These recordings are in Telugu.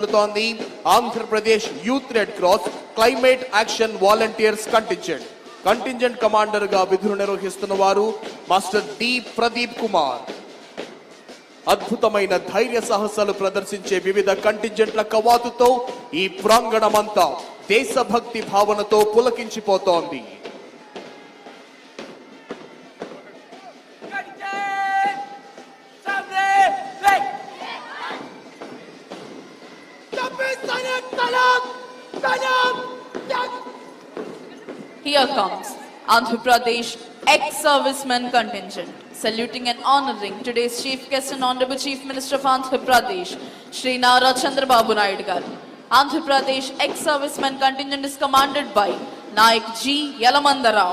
అందుతోంది Andhra Pradesh youth red cross climate action volunteers contingent. Contingent కమాండర్గా విధులు నిర్వహిస్తున్న వారు మాస్టర్ డి ప్రదీప్ కుమార్. అద్భుతమైన ధైర్య సాహసాలు ప్రదర్శించే వివిధ కంటింజెంట్ల కవాతుతో ఈ ప్రాంగణమంతా దేశభక్తి భావనతో పులకించిపోతోంది. Here comes Andhra Pradesh ex-servicemen contingent, saluting and honoring today's chief guest and honorable chief minister of Andhra Pradesh, sri Nara Chandrababu Naidu garu. Andhra Pradesh ex-servicemen contingent is commanded by Naik G. Yalamandarao.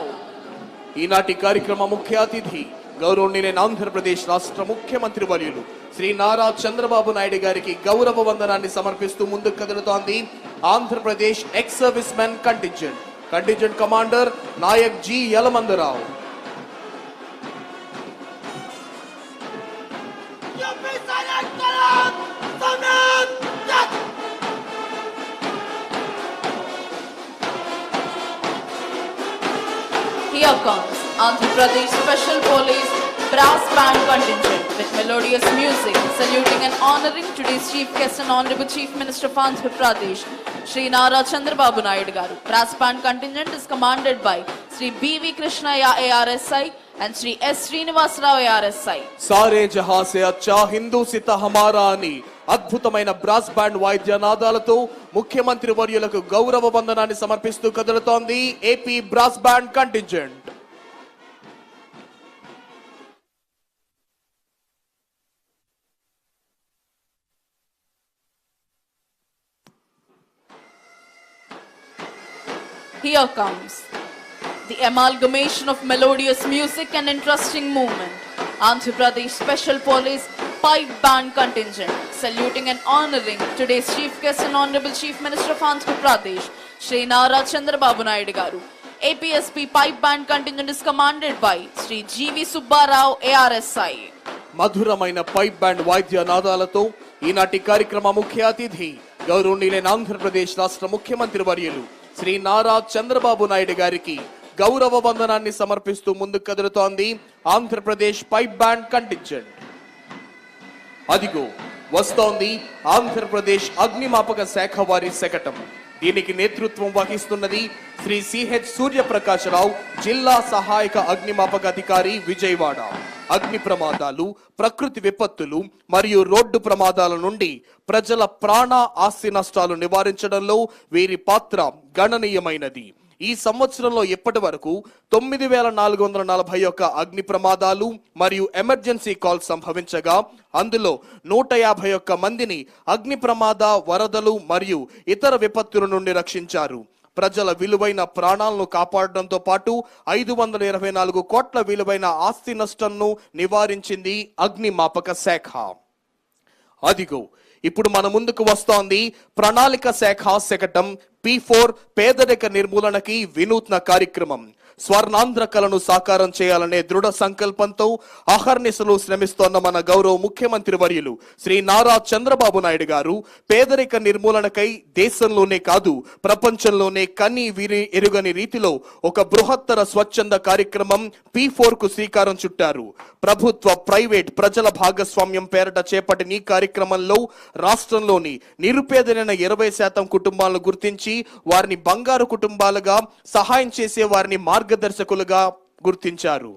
ఈనాటి కార్యక్రమ ముఖ్య అతిథి గౌరవనీయులైన ఆంధ్రప్రదేశ్ రాష్ట్ర ముఖ్యమంత్రి వర్యులు శ్రీ నారా చంద్రబాబు నాయుడు గారికి గౌరవ వందనాన్ని సమర్పిస్తూ ముందుకు కదులుతోంది Andhra Pradesh ex service men contingent. Contingent commander Naik G Yalamandarao. Here comes Andhra Pradesh Special Police Brass Band Contingent with melodious music, saluting and honoring today's chief guest and honorable chief minister of Andhra Pradesh, Sri Nara Chandrababu Naidu garu. Brass Band Contingent is commanded by Sri B.V. Krishnaya ARSI and Sri S. Srinivas Rao ARSI. సారే జహా సే అచ్చా హిందూ సిత హమారా అని అద్భుతమైన బ్రాస్ బ్యాండ్ వాయిద్య నాదాలతో ముఖ్యమంత్రి వర్యులకు గౌరవ వందనాన్ని సమర్పిస్తూ కదులుతోంది AP brass band contingent Here comes the amalgamation of melodious music and interesting movement. Andhra Pradesh Special Police Pipe Band Contingent, saluting and honoring today's Chief Guest and Honorable Chief Minister of Andhra Pradesh, Shri Nara Chandrababu Naidu garu. APSP Pipe Band Contingent is commanded by Sri G.V. Subbarao ARSI. మధురమైన పైప్ బ్యాండ్ వాయిద్య నాదాలతో ఈనాటి కార్యక్రమ ముఖ్య అతిథి గౌరవనీయులైన ఆంధ్రప్రదేశ్ రాష్ట్ర ముఖ్యమంత్రి వర్యులు శ్రీ నారా చంద్రబాబు నాయుడు గారికి గౌరవ వందనాన్ని సమర్పిస్తూ ముందుకు కదులుతోంది ఆంధ్రప్రదేశ్ పైప్ బ్యాండ్ కంటించండి అదిగో వస్తోంది ఆంధ్రప్రదేశ్ అగ్నిమాపక శాఖ వారి శకటం. దీనికి నేతృత్వం వహిస్తున్నది శ్రీ సిహెచ్ సూర్యప్రకాశరావు జిల్లా సహాయక అగ్నిమాపక అధికారి విజయవాడ. అగ్ని ప్రమాదాలు ప్రకృతి విపత్తులు మరియు రోడ్డు ప్రమాదాల నుండి ప్రజల ప్రాణ ఆస్తి నష్టాలు నివారించడంలో వీరి పాత్ర గణనీయమైనది. ఈ సంవత్సరంలో ఇప్పటి వరకు తొమ్మిది వేల నాలుగు వందల నలభై ఒక్క అగ్ని ప్రమాదాలు మరియు ఎమర్జెన్సీ కాల్ సంభవించగా అందులో నూట యాభై ఒక్క మందిని అగ్ని ప్రమాద వరదలు మరియు ఇతర విపత్తుల నుండి రక్షించారు. ప్రజల విలువైన ప్రాణాలను కాపాడడంతో పాటు ఐదు వందల ఇరవై నాలుగు కోట్ల విలువైన ఆస్తి నష్టంను నివారించింది అగ్నిమాపక శాఖ. అదిగో ఇప్పుడు మన ముందుకు వస్తోంది ప్రణాళిక శాఖ శకటం పి ఫోర్ పేదరిక నిర్మూలనకి వినూత్న కార్యక్రమం. స్వర్ణాంధ్ర కలను సాకారం చేయాలనే దృఢ సంకల్పంతో అహర్నిశలు శ్రమిస్తోన్న మన గౌరవ ముఖ్యమంత్రి వర్యులు శ్రీ నారా చంద్రబాబు నాయుడు గారు పేదరిక నిర్మూలనకై దేశంలోనే కాదు ప్రపంచంలోనే కని విని ఎరుగని రీతిలో ఒక బృహత్తర స్వచ్ఛంద కార్యక్రమం పి ఫోర్కు శ్రీకారం చుట్టారు. ప్రభుత్వ ప్రైవేట్ ప్రజల భాగస్వామ్యం పేరట చేపట్టిన ఈ కార్యక్రమంలో రాష్ట్రంలోని నిరుపేదలైన ఇరవై శాతం కుటుంబాలను గుర్తించి వారిని బంగారు కుటుంబాలుగా సహాయం చేసే వారిని మార్గ మార్గదర్శకులుగా గుర్తించారు.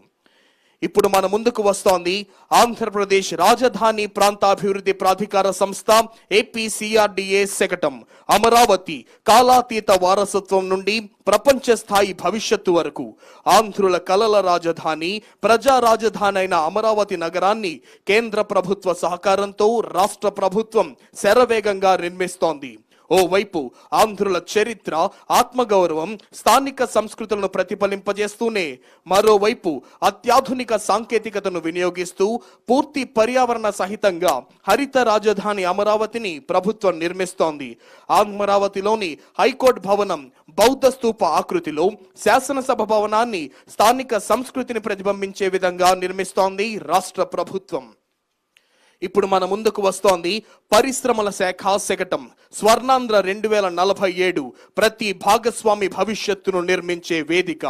ఇప్పుడు మన ముందుకు వస్తోంది ఆంధ్రప్రదేశ్ రాజధాని ప్రాంతాభివృద్ధి ప్రాధికార సంస్థ ఏపీసీఆర్డీఏ శకటం. అమరావతి కాలాతీత వారసత్వం నుండి ప్రపంచ స్థాయి భవిష్యత్తు వరకు. ఆంధ్రుల కలల రాజధాని ప్రజా రాజధాని అయిన అమరావతి నగరాన్ని కేంద్ర ప్రభుత్వ సహకారంతో రాష్ట్ర ప్రభుత్వం శరవేగంగా నిర్మిస్తోంది. ఓవైపు ఆంధ్రుల చరిత్ర ఆత్మగౌరవం స్థానిక సంస్కృతులను ప్రతిఫలింపజేస్తూనే మరోవైపు అత్యాధునిక సాంకేతికతను వినియోగిస్తూ పూర్తి పర్యావరణ సహితంగా హరిత రాజధాని అమరావతిని ప్రభుత్వం నిర్మిస్తోంది. అమరావతిలోని హైకోర్టు భవనం బౌద్ధ స్తూప ఆకృతిలో శాసనసభ భవనాన్ని స్థానిక సంస్కృతిని ప్రతిబింబించే విధంగా నిర్మిస్తోంది రాష్ట్ర ప్రభుత్వం. ఇప్పుడు మన ముందుకు వస్తోంది పరిశ్రమల శాఖ శకటం. స్వర్ణాంధ్ర రెండు వేల నలభై ఏడు ప్రతి భాగస్వామి భవిష్యత్తును నిర్మించే వేదిక.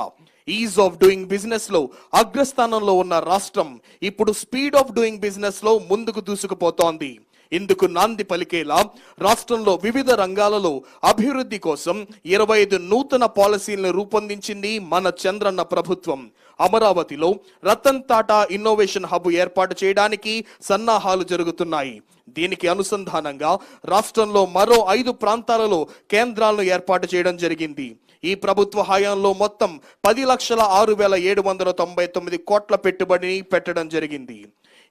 ఈజ్ ఆఫ్ డూయింగ్ బిజినెస్లో అగ్రస్థానంలో ఉన్న రాష్ట్రం ఇప్పుడు స్పీడ్ ఆఫ్ డూయింగ్ బిజినెస్లో ముందుకు దూసుకుపోతోంది. ఇందుకు నాంది పలికేలా రాష్ట్రంలో వివిధ రంగాలలో అభివృద్ధి కోసం ఇరవై ఐదు నూతన పాలసీలను రూపొందించింది మన చంద్రన్న ప్రభుత్వం. అమరావతిలో రతన్ టాటా ఇన్నోవేషన్ హబ్ ఏర్పాటు చేయడానికి సన్నాహాలు జరుగుతున్నాయి. దీనికి అనుసంధానంగా రాష్ట్రంలో మరో ఐదు ప్రాంతాలలో కేంద్రాలను ఏర్పాటు చేయడం జరిగింది. ఈ ప్రభుత్వ హయాంలో మొత్తం పది లక్షల ఆరు వేల ఏడు వందల తొంభై తొమ్మిది కోట్ల పెట్టుబడిని పెట్టడం జరిగింది.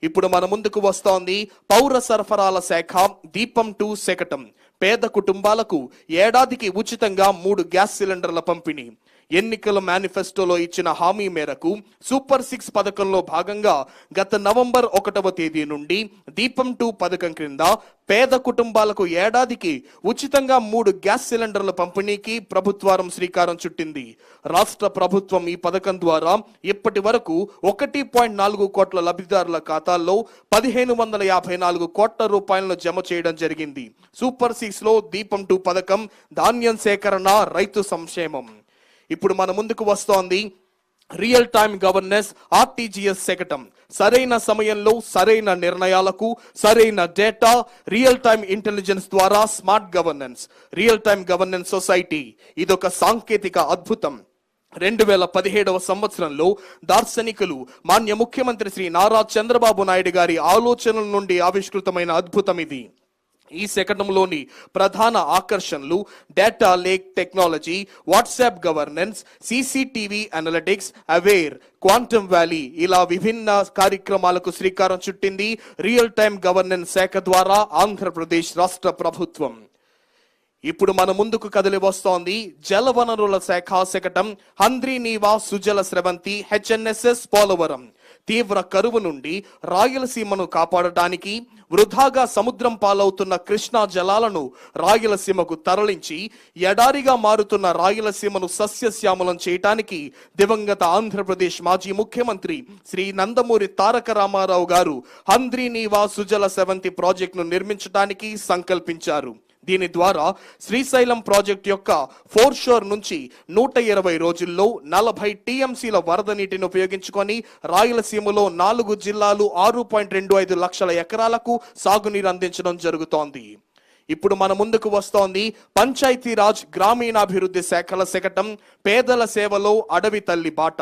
ఇప్పుడు మన ముందుకు వస్తోంది పౌర సరఫరాల శాఖ దీపం టూ శకటం. పేద కుటుంబాలకు ఏడాదికి ఉచితంగా మూడు గ్యాస్ సిలిండర్ల పంపిణీ. ఎన్నికల మేనిఫెస్టోలో ఇచ్చిన హామీ మేరకు సూపర్ సిక్స్ పథకంలో భాగంగా గత నవంబర్ ఒకటవ తేదీ నుండి దీపం టూ పథకం క్రింద పేద కుటుంబాలకు ఏడాదికి ఉచితంగా మూడు గ్యాస్ సిలిండర్ల పంపిణీకి ప్రభుత్వారం శ్రీకారం చుట్టింది. రాష్ట్ర ప్రభుత్వం ఈ పథకం ద్వారా ఇప్పటి వరకు ఒకటి పాయింట్ నాలుగు కోట్ల లబ్ధిదారుల ఖాతాల్లో పదిహేను వందల యాభై నాలుగు కోట్ల రూపాయలను జమ చేయడం జరిగింది. సూపర్ సిక్స్లో దీపం టూ పథకం ధాన్యం సేకరణ రైతు సంక్షేమం. ఇప్పుడు మన ముందుకు వస్తోంది రియల్ టైమ్ గవర్నెన్స్ ఆర్టీజీఎస్ శకటం సరైన సమయంలో సరైన నిర్ణయాలకు సరైన డేటా రియల్ టైమ్ ఇంటెలిజెన్స్ ద్వారా smart governance real time governance society ఇదొక సాంకేతిక అద్భుతం. రెండు వేల పదిహేడవ సంవత్సరంలో దార్శనికులు మాన్య ముఖ్యమంత్రి శ్రీ నారా చంద్రబాబు నాయుడు గారి ఆలోచనల నుండి ఆవిష్కృతమైన అద్భుతం ఇది. ఈ శకటంలోని ప్రధాన ఆకర్షణలు data lake technology WhatsApp governance CCTV analytics aware quantum valley ఇలా విభిన్న కార్యక్రమాలకు శ్రీకారం చుట్టింది రియల్ టైమ్ గవర్నెన్స్ శాఖ ద్వారా ఆంధ్రప్రదేశ్ రాష్ట్ర ప్రభుత్వం. ఇప్పుడు మన ముందుకు కదిలి వస్తోంది జలవనరుల శాఖ శకటం హంద్రీ నీవా సుజల స్రవంతి హెచ్ఎన్ఎస్ఎస్ పోలవరం. తీవ్ర కరువు నుండి రాయలసీమను కాపాడటానికి వృధాగా సముద్రం పాలవుతున్న కృష్ణా జలాలను రాయలసీమకు తరలించి ఎడారిగా మారుతున్న రాయలసీమను సస్యశ్యామలం చేయటానికి దివంగత ఆంధ్రప్రదేశ్ మాజీ ముఖ్యమంత్రి శ్రీ నందమూరి తారక రామారావు గారు హంద్రీ నీవా సుజల సెవంతి ప్రాజెక్టును నిర్మించడానికి సంకల్పించారు. దీని ద్వారా శ్రీశైలం ప్రాజెక్ట్ యొక్క ఫోర్ షోర్ నుంచి నూట ఇరవై రోజుల్లో నలభై టీఎంసీల వరద నీటిని ఉపయోగించుకొని రాయలసీమలో నాలుగు జిల్లాలు ఆరు పాయింట్ రెండు ఐదు లక్షల ఎకరాలకు సాగునీరు అందించడం జరుగుతోంది. ఇప్పుడు మన ముందుకు వస్తోంది పంచాయతీరాజ్ గ్రామీణాభివృద్ధి శాఖల శకటం పేదల సేవలో అడవి తల్లి బాట.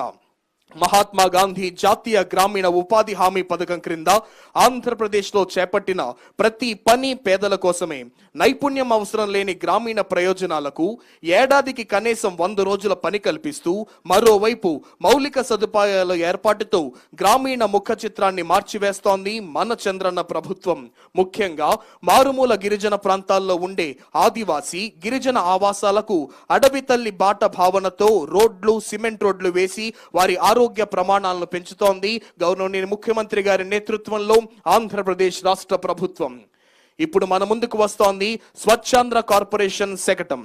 మహాత్మా గాంధీ జాతీయ గ్రామీణ ఉపాధి హామీ పథకం క్రింద ఆంధ్రప్రదేశ్లో చేపట్టిన ప్రతి పని పేదల కోసమే. నైపుణ్యం అవసరం లేని గ్రామీణ ప్రయోజనాలకు ఏడాదికి కనీసం వంద రోజుల పని కల్పిస్తూ మరోవైపు మౌలిక సదుపాయాల ఏర్పాటుతో గ్రామీణ ముఖ చిత్రాన్ని మార్చివేస్తోంది మన చంద్రన్న ప్రభుత్వం. ముఖ్యంగా మారుమూల గిరిజన ప్రాంతాల్లో ఉండే ఆదివాసీ గిరిజన ఆవాసాలకు అడవి తల్లి బాట భావనతో రోడ్లు సిమెంట్ రోడ్లు వేసి వారి ఆరోగ్య ప్రమాణాలను పెంచుతోంది. గౌరవనీయ ముఖ్యమంత్రి గారి నేతృత్వంలో ఆంధ్రప్రదేశ్ రాష్ట్ర ప్రభుత్వం. ఇప్పుడు మన ముందుకు వస్తోంది స్వచ్ఛాంధ్ర కార్పొరేషన్ శకటం.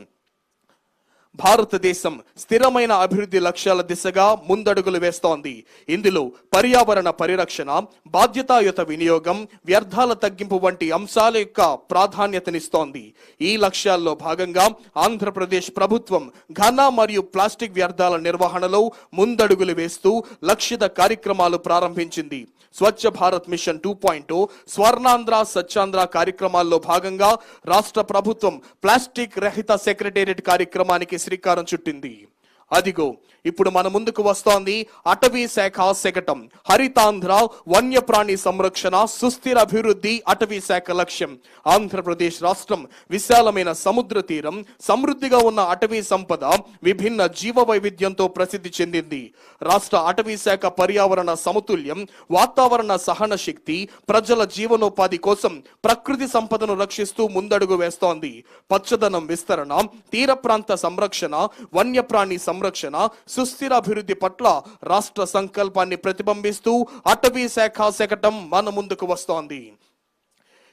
భారతదేశం స్థిరమైన అభివృద్ధి లక్ష్యాల దిశగా ముందడుగులు వేస్తోంది. ఇందులో పర్యావరణ పరిరక్షణ బాధ్యతాయుత వినియోగం వ్యర్థాల తగ్గింపు వంటి అంశాల యొక్క ప్రాధాన్యతనిస్తోంది. ఈ లక్ష్యాల్లో భాగంగా ఆంధ్రప్రదేశ్ ప్రభుత్వం ఘన మరియు ప్లాస్టిక్ వ్యర్థాల నిర్వహణలో ముందడుగులు వేస్తూ లక్షిత కార్యక్రమాలు ప్రారంభించింది. Swachh Bharat mission two point Swarnandhra Swachhandhra కార్యక్రమాల్లో భాగంగా రాష్ట్ర ప్రభుత్వం ప్లాస్టిక్ రహిత సెక్రటేరియట్ కార్యక్రమానికి శ్రీకారం చుట్టింది. అదిగో ఇప్పుడు మన ముందుకు వస్తోంది అటవీ శాఖ శకటం హరితాంధ్ర వన్యప్రాణి సంరక్షణ సుస్థిర అభివృద్ధి అటవీ శాఖ లక్ష్యం. ఆంధ్రప్రదేశ్ రాష్ట్రం విశాలమైన సముద్ర తీరం సమృద్ధిగా ఉన్న అటవీ సంపద విభిన్న జీవ వైవిధ్యంతో ప్రసిద్ధి చెందింది. రాష్ట్ర అటవీ శాఖ పర్యావరణ సమతుల్యం వాతావరణ సహన శక్తి ప్రజల జీవనోపాధి కోసం ప్రకృతి సంపదను రక్షిస్తూ ముందడుగు వేస్తోంది. పచ్చదనం విస్తరణ తీర ప్రాంత సంరక్షణ వన్యప్రాణి సంరక్షణ సుస్థిర అభివృద్ధి పట్ల రాష్ట్ర సంకల్పాన్ని ప్రతిబింబిస్తూ అటవీ శాఖ శకటం మన ముందుకు వస్తోంది.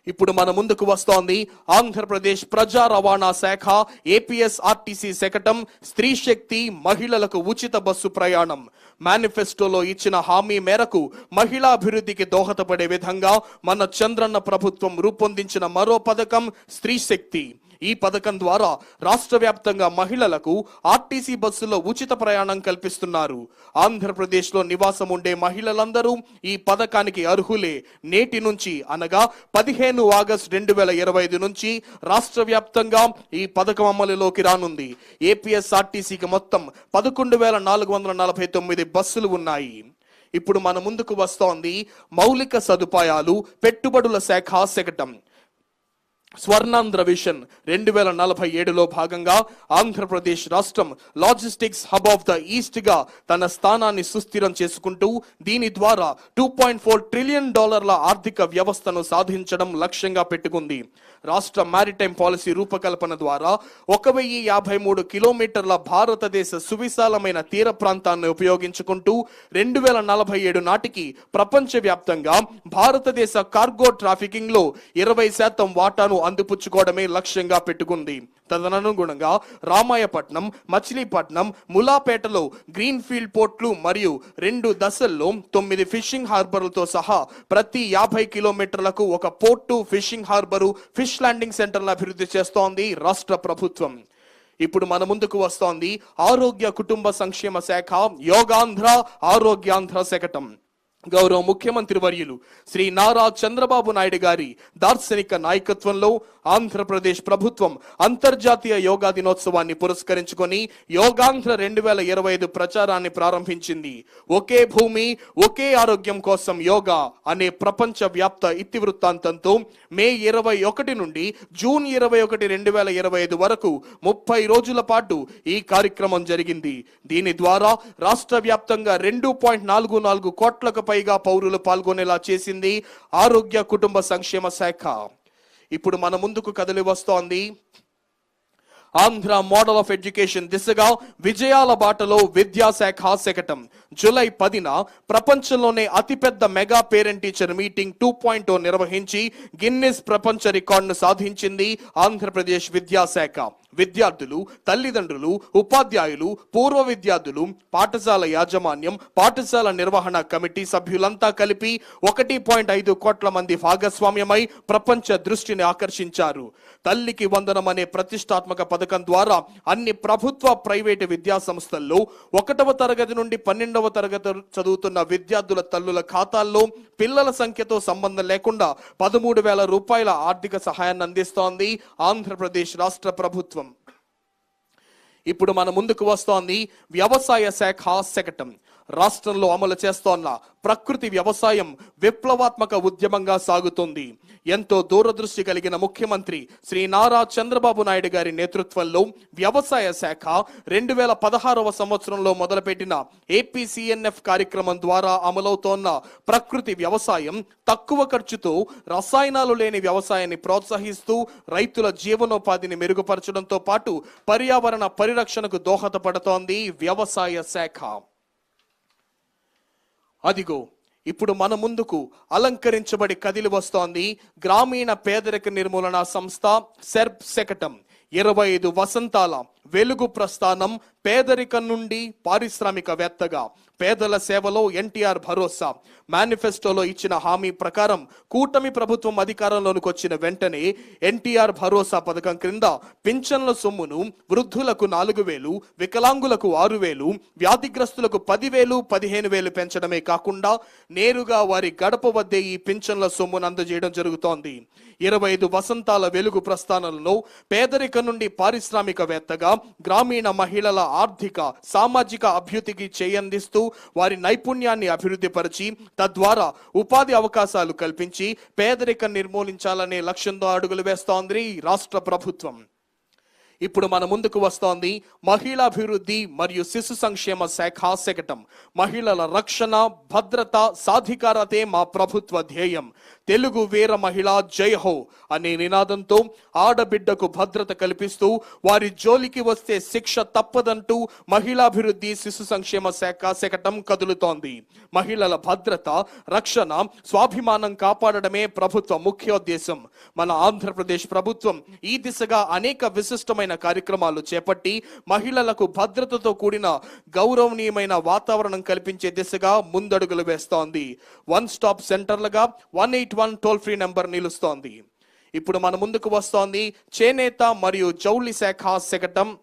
ఇప్పుడు మన ముందుకు వస్తోంది ఆంధ్రప్రదేశ్ ప్రజా రవాణా శాఖ ఏపీఎస్ ఆర్టీసీ శకటం స్త్రీ శక్తి మహిళలకు ఉచిత బస్సు ప్రయాణం. మేనిఫెస్టోలో ఇచ్చిన హామీ మేరకు మహిళా అభివృద్ధికి దోహదపడే విధంగా మన చంద్రన్న ప్రభుత్వం రూపొందించిన మరో పథకం స్త్రీ శక్తి. ఈ పథకం ద్వారా రాష్ట్ర వ్యాప్తంగా మహిళలకు ఆర్టీసీ బస్సులో ఉచిత ప్రయాణం కల్పిస్తున్నారు. ఆంధ్రప్రదేశ్లో నివాసం ఉండే మహిళలందరూ ఈ పథకానికి అర్హులే. నేటి నుంచి అనగా పదిహేను ఆగస్టు రెండు వేల ఇరవై ఐదు నుంచి రాష్ట్ర వ్యాప్తంగా ఈ పథకం అమలులోకి రానుంది. ఏపీఎస్ఆర్టీసీకి మొత్తం పదకొండు వేల నాలుగు వందల నలభై తొమ్మిది బస్సులు ఉన్నాయి. ఇప్పుడు మన ముందుకు వస్తోంది మౌలిక సదుపాయాలు పెట్టుబడుల శాఖ శకటం. స్వర్ణాంధ్ర విషన్ రెండు వేల నలభై ఏడులో భాగంగా ఆంధ్రప్రదేశ్ రాష్ట్రం లాజిస్టిక్స్ హబ్ ఆఫ్ ద ఈస్ట్గా తన స్థానాన్ని సుస్థిరం చేసుకుంటూ దీని ద్వారా టూ పాయింట్ ఫోర్ ట్రిలియన్ డాలర్ల ఆర్థిక వ్యవస్థను సాధించడం లక్ష్యంగా పెట్టుకుంది. రాష్ట్ర మారిటైమ్ పాలసీ రూపకల్పన ద్వారా ఒక వెయ్యి యాభై మూడు కిలోమీటర్ల భారతదేశ సువిశాలమైన తీర ప్రాంతాన్ని ఉపయోగించుకుంటూ రెండు వేల నలభై ఏడు నాటికి ప్రపంచవ్యాప్తంగా భారతదేశ కార్గో ట్రాఫికింగ్లో ఇరవై శాతం వాటాను అందిపుచ్చుకోవడమే లక్ష్యంగా పెట్టుకుంది. తదనుగుణంగా రామాయపట్నం మచిలీపట్నం ములాపేటలో గ్రీన్ ఫీల్డ్ పోర్ట్లు మరియు రెండు దశల్లో తొమ్మిది ఫిషింగ్ హార్బర్లతో సహా ప్రతి యాభై కిలోమీటర్లకు ఒక port fishing harbour fish landing సెంటర్లను అభివృద్ధి చేస్తోంది రాష్ట్ర ప్రభుత్వం. ఇప్పుడు మన ముందుకు వస్తోంది ఆరోగ్య కుటుంబ సంక్షేమ శాఖ యోగాంధ్ర ఆరోగ్యాంధ్ర శకటం. గౌరవ ముఖ్యమంత్రి వర్యులు శ్రీ నారా చంద్రబాబు నాయుడు గారి దార్శనిక నాయకత్వంలో ఆంధ్రప్రదేశ్ ప్రభుత్వం అంతర్జాతీయ యోగా దినోత్సవాన్ని పురస్కరించుకొని యోగాంధ్ర రెండు వేల ఇరవై ఐదు ప్రచారాన్ని ప్రారంభించింది. ఒకే భూమి ఒకే ఆరోగ్యం కోసం యోగా అనే ప్రపంచ వ్యాప్త ఇతివృత్తాంతంతో మే ఇరవై ఒకటి నుండి జూన్ ఇరవై ఒకటి రెండు వేల ఇరవై ఐదు వరకు ముప్పై రోజుల పాటు ఈ కార్యక్రమం జరిగింది. దీని ద్వారా రాష్ట్ర వ్యాప్తంగా రెండు పాయింట్ నాలుగు నాలుగు కోట్లకు పైగా పౌరులు పాల్గొనేలా చేసింది ఆరోగ్య కుటుంబ సంక్షేమ శాఖ. ఇప్పుడు మన ముందుకు కదిలి వస్తోంది ఆంధ్ర మోడల్ ఆఫ్ ఎడ్యుకేషన్ దిశగా విజయాల బాటలో విద్యాశాఖ శకటం జూలై పదిన ప్రపంచంలోనే అతిపెద్ద mega parent teacher meeting two point నిర్వహించి గిన్నిస్ ప్రపంచ రికార్డును సాధించింది ఆంధ్రప్రదేశ్ విద్యాశాఖ. విద్యార్థులు తల్లిదండ్రులు ఉపాధ్యాయులు పూర్వ విద్యార్థులు పాఠశాల యాజమాన్యం పాఠశాల నిర్వహణ కమిటీ సభ్యులంతా కలిపి ఒకటి పాయింట్ ఐదు కోట్ల మంది భాగస్వామ్యమై ప్రపంచ దృష్టిని ఆకర్షించారు. తల్లికి వందనం అనే ప్రతిష్టాత్మక పథకం ద్వారా అన్ని ప్రభుత్వ ప్రైవేటు విద్యా సంస్థల్లో ఒకటవ తరగతి నుండి పన్నెండవ తరగతి చదువుతున్న విద్యార్థుల తల్లుల ఖాతాల్లో పిల్లల సంఖ్యతో సంబంధం లేకుండా పదమూడు వేల రూపాయల ఆర్థిక సహాయాన్ని అందిస్తోంది ఆంధ్రప్రదేశ్ రాష్ట్ర ప్రభుత్వం. ఇప్పుడు మన ముందుకు వస్తోంది వ్యవసాయ శాఖ శకటం. రాష్ట్రంలో అమలు చేస్తోన్న ప్రకృతి వ్యవసాయం విప్లవాత్మక ఉద్యమంగా సాగుతుంది. ఎంతో దూరదృష్టి కలిగిన ముఖ్యమంత్రి శ్రీ నారా చంద్రబాబు నాయుడు గారి నేతృత్వంలో వ్యవసాయ శాఖ రెండు వేల పదహారవ సంవత్సరంలో మొదలుపెట్టిన ఏపీసీఎన్ఎఫ్ కార్యక్రమం ద్వారా అమలవుతోన్న ప్రకృతి వ్యవసాయం తక్కువ ఖర్చుతో రసాయనాలు లేని వ్యవసాయాన్ని ప్రోత్సహిస్తూ రైతుల జీవనోపాధిని మెరుగుపరచడంతో పాటు పర్యావరణ పరిరక్షణకు దోహదపడుతోంది వ్యవసాయ శాఖ. అదిగో ఇప్పుడు మన ముందుకు అలంకరించబడి కదిలి వస్తోంది గ్రామీణ పేదరిక నిర్మూలన సంస్థ సెర్ప్ శకటం ఇరవై ఐదు వసంతాల వెలుగు ప్రస్థానం పేదరికం నుండి పారిశ్రామికవేత్తగా. పేదల సేవలో ఎన్టీఆర్ భరోసా. మేనిఫెస్టోలో ఇచ్చిన హామీ ప్రకారం కూటమి ప్రభుత్వం అధికారంలోనికి వచ్చిన వెంటనే ఎన్టీఆర్ భరోసా పథకం క్రింద పింఛన్ల సొమ్మును వృద్ధులకు నాలుగు వేలు వికలాంగులకు ఆరు వేలు వ్యాధిగ్రస్తులకు పదివేలు పదిహేను వేలు పెంచడమే కాకుండా నేరుగా వారి గడప వద్దే ఈ పింఛన్ల సొమ్మును అందజేయడం జరుగుతోంది. ఇరవై ఐదు వసంతాల వెలుగు ప్రస్థానంలో పేదరిక నుండి పారిశ్రామికవేత్తగా గ్రామీణ మహిళల ఆర్థిక సామాజిక అభ్యుతికి చేయందిస్తూ వారి నైపుణ్యాన్ని అభివృద్ధిపరచి తద్వారా ఉపాధి అవకాశాలు కల్పించి పేదరికం నిర్మూలించాలనే లక్ష్యంతో అడుగులు వేస్తోంది రాష్ట్ర ప్రభుత్వం. ఇప్పుడు మన ముందుకు వస్తోంది మహిళాభివృద్ధి మరియు శిశు సంక్షేమ శాఖ శకటం. మహిళల రక్షణ భద్రత సాధికారతే మా ప్రభుత్వ ధ్యేయం. తెలుగు వీర మహిళ జై హో అనే నినాదంతో ఆడబిడ్డకు భద్రత కల్పిస్తూ వారి జోలికి వస్తే శిక్ష తప్పదంటూ మహిళాభివృద్ధి శిశు సంక్షేమ శాఖ శకటం కదులుతోంది. మహిళల భద్రత రక్షణ స్వాభిమానం కాపాడడమే ప్రభుత్వ ముఖ్యోద్దేశం. మన ఆంధ్రప్రదేశ్ ప్రభుత్వం ఈ దిశగా అనేక విశిష్టమైన కార్యక్రమాలు చేపట్టి మహిళలకు భద్రతతో కూడిన గౌరవనీయమైన వాతావరణం కల్పించే దిశగా ముందడుగులు వేస్తోంది. One stop సెంటర్లుగా one eight one toll free number నిలుస్తోంది. ఇప్పుడు మన ముందుకు వస్తోంది చేనేత మరియు జౌళి శాఖ శకటం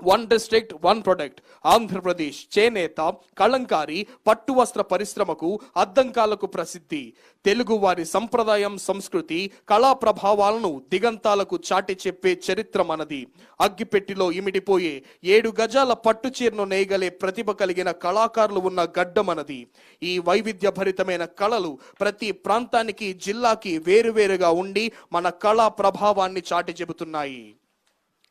one district one product Andhra Pradesh చేనేత కళంకారి పట్టు వస్త్ర పరిశ్రమకు అద్దంకాలకు ప్రసిద్ధి తెలుగు వారి సంప్రదాయం సంస్కృతి కళా ప్రభావాలను దిగంతాలకు చాటి చెప్పే చరిత్ర మనది. అగ్గిపెట్టిలో ఇమిడిపోయే ఏడు గజాల పట్టు చీరను నేయగలే ప్రతిభ కలిగిన కళాకారులు ఉన్న గడ్డ మనది. ఈ వైవిధ్య భరితమైన కళలు ప్రతి ప్రాంతానికి జిల్లాకి వేరువేరుగా ఉండి మన కళా ప్రభావాన్ని చాటి చెబుతున్నాయి.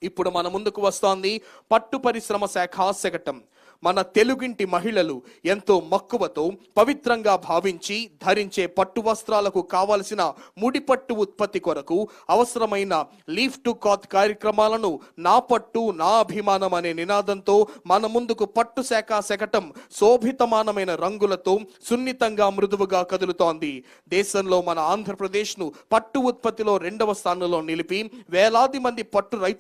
ఇప్పుడు మన ముందుకు వస్తోంది పట్టు పరిశ్రమ శాఖ శకటం మన తెలుగింటి మహిళలు ఎంతో మక్కువతో పవిత్రంగా భావించి ధరించే పట్టు వస్త్రాలకు కావలసిన ముడిపట్టు ఉత్పత్తి కొరకు అవసరమైన లీఫ్ టు కాత్ కార్యక్రమాలను నా పట్టు నా అభిమానం అనే నినాదంతో మన ముందుకు పట్టు శాఖ శకటం శోభితమానమైన రంగులతో సున్నితంగా మృదువుగా కదులుతోంది. దేశంలో మన ఆంధ్రప్రదేశ్ను పట్టు ఉత్పత్తిలో రెండవ స్థానంలో నిలిపి వేలాది మంది పట్టు రైతు